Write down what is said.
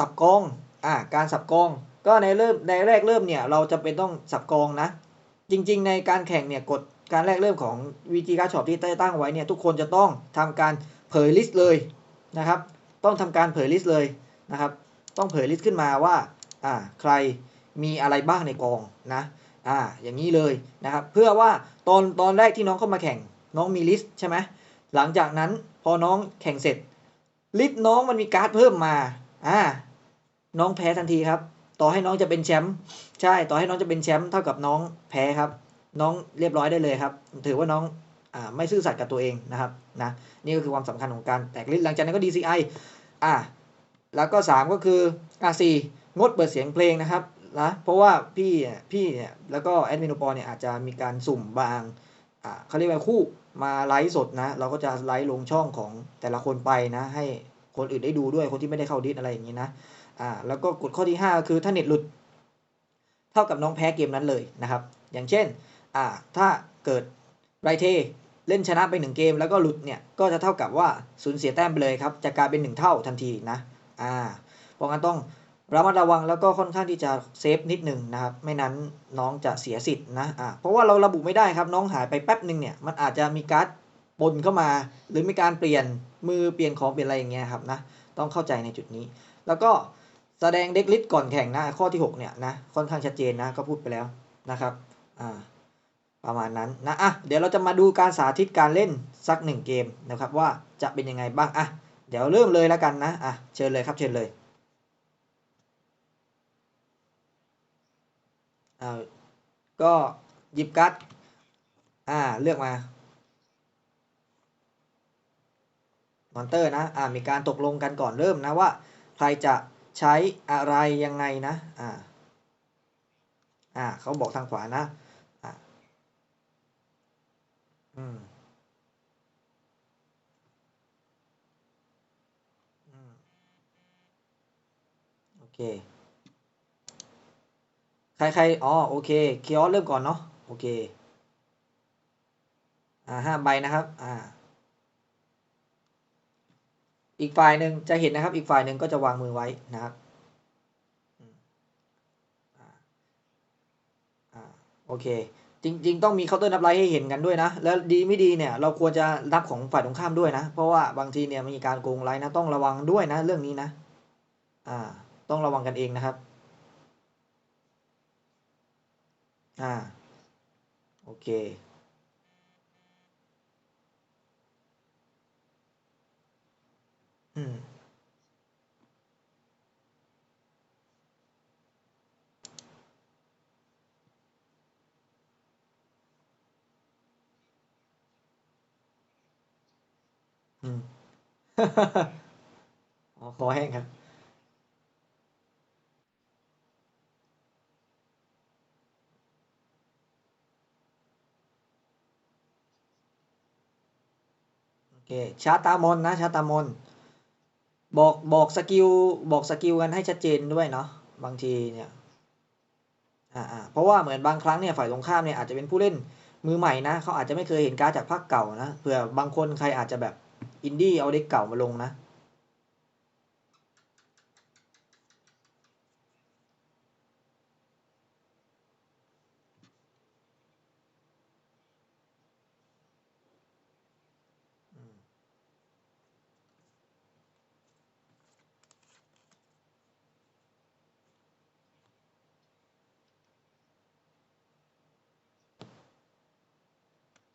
สับกองอ่าการสับกอง ก็ในเริ่มในแรกเริ่มเนี่ยเราจะเป็นต้องสับกองนะ จริง ๆ ในการแข่งเนี่ยกฎการแรกเริ่มของวีจีการช็อปที่ได้ตั้งไว้เนี่ยทุกคนจะต้องทำการเผยลิสต์เลยนะครับ ต้องทำการเผยลิสต์เลยนะครับ ต้องเผยลิสต์ขึ้นมาว่าอ่าใครมีอะไรบ้างในกองนะอ่าอย่างนี้เลยนะครับ เพื่อว่าตอนตอนแรกที่น้องเข้ามาแข่งน้องมีลิสต์ใช่ไหมหลังจากนั้นพอน้องแข่งเสร็จลิสต์น้องมันมีการ์ดเพิ่มมาอ่า น้องแพ้ทันทีครับ ต่อให้น้องจะเป็นแชมป์ใช่ ต่อให้น้องจะเป็นแชมป์เท่ากับน้องแพ้ครับ น้องเรียบร้อยได้เลยครับ ถือว่าน้องอ่าไม่ซื่อสัตย์กับตัวเองนะครับนะนี่ก็คือความสำคัญของการแตกลิสต์หลังจากนั้นก็ DCI อ่าแล้วก็ 3 ก็คืออ่าสี่งดเปิดเสียงเพลงนะครับนะเพราะว่าพี่เนี่ยพี่เนี่ยแล้วก็แอดมินโปอเนี่ยอาจจะมีการสุ่มบางอ่าเขาเรียกว่าคู่มาไลฟ์สดนะ เราก็จะไลฟ์ลงช่องของแต่ละคนไปนะ ให้คนอื่นได้ดูด้วยคนที่ไม่ได้เข้าดิสอะไรอย่างนี้นะ อ่าแล้วก็กฎข้อที่ 5 คือถ้าเน็ตหลุด เท่ากับน้องแพ้เกมนั้นเลยนะครับ อย่างเช่นอ่าถ้าเกิดไรเทเล่นชนะไปหนึ่งเกมแล้วก็หลุดเนี่ยก็จะเท่ากับว่าสูญเสียแต้มไปเลยครับจะกลายเป็นหนึ่งเท่าทันทีนะอ่าเพราะงั้นต้องระมัดระวังแล้วก็ค่อนข้างที่จะเซฟนิดหนึ่งนะครับ ไม่นั้นน้องจะเสียสิทธิ์นะอ่าเพราะว่าเราระบุไม่ได้ครับน้องหายไปแป๊บหนึ่งเนี่ยมันอาจจะมีการ์ดปนเข้ามา หรือมีการเปลี่ยนมือเปลี่ยนของเปลี่ยนอะไรอย่างเงี้ยครับนะต้องเข้าใจในจุดนี้ แล้วก็ แสดงเด็กลิสต์ก่อนแข่งนะ ข้อที่ 6 เนี่ยนะค่อนข้างชัดเจนนะก็พูดไปแล้วนะครับอ่าประมาณนั้นนะอะเดี๋ยวเราจะมาดูการสาธิตการเล่นสักหนึ่งเกมนะครับว่าจะเป็นยังไงบ้างอะเดี๋ยวเริ่มเลยแล้วกันนะอะเชิญเลยครับเชิญเลยอ่าก็หยิบการ์ดอ่าเลือกมามอนเตอร์นะอ่ามีการตกลงกันก่อนเริ่มนะว่า ใครจะ ใช้อะไรยังไงนะ อ่า อ่าเขาบอกทางขวานะอ่าอืมอืมโอเค ใครใครอ๋อ โอเค เคียร์เริ่มก่อนเนาะ โอเค อ่าห้าใบนะครับ อ่า อีกฝ่ายหนึ่งจะเห็นนะครับ อีกฝ่ายหนึ่งก็จะวางมือไว้นะครับอ่าโอเค จริง ๆ ต้องมีเคาน์เตอร์นับไลท์ให้เห็นกันด้วยนะ แล้วดีไม่ดีเนี่ยเราควรจะนับของฝ่ายตรงข้ามด้วยนะ เพราะว่าบางทีเนี่ยมีการโกงไลท์นะต้องระวังด้วยนะเรื่องนี้นะ อ่า ต้องระวังกันเองนะครับ อ่า โอเค อืมอืมอ๋อคอแห้งครั บอกบอกสกิลบอกสกิลกันให้ชัดเจนด้วยเนาะบางทีเนี่ยอ่าอ่าเพราะว่าเหมือนบางครั้งเนี่ยฝ่ายตรงข้ามเนี่ยอาจจะเป็นผู้เล่นมือใหม่นะเขาอาจจะไม่เคยเห็นการ์ดจากภาคเก่านะเผื่อบางคนใครอาจจะแบบอินดี้เอาเด็กเก่ามาลงนะ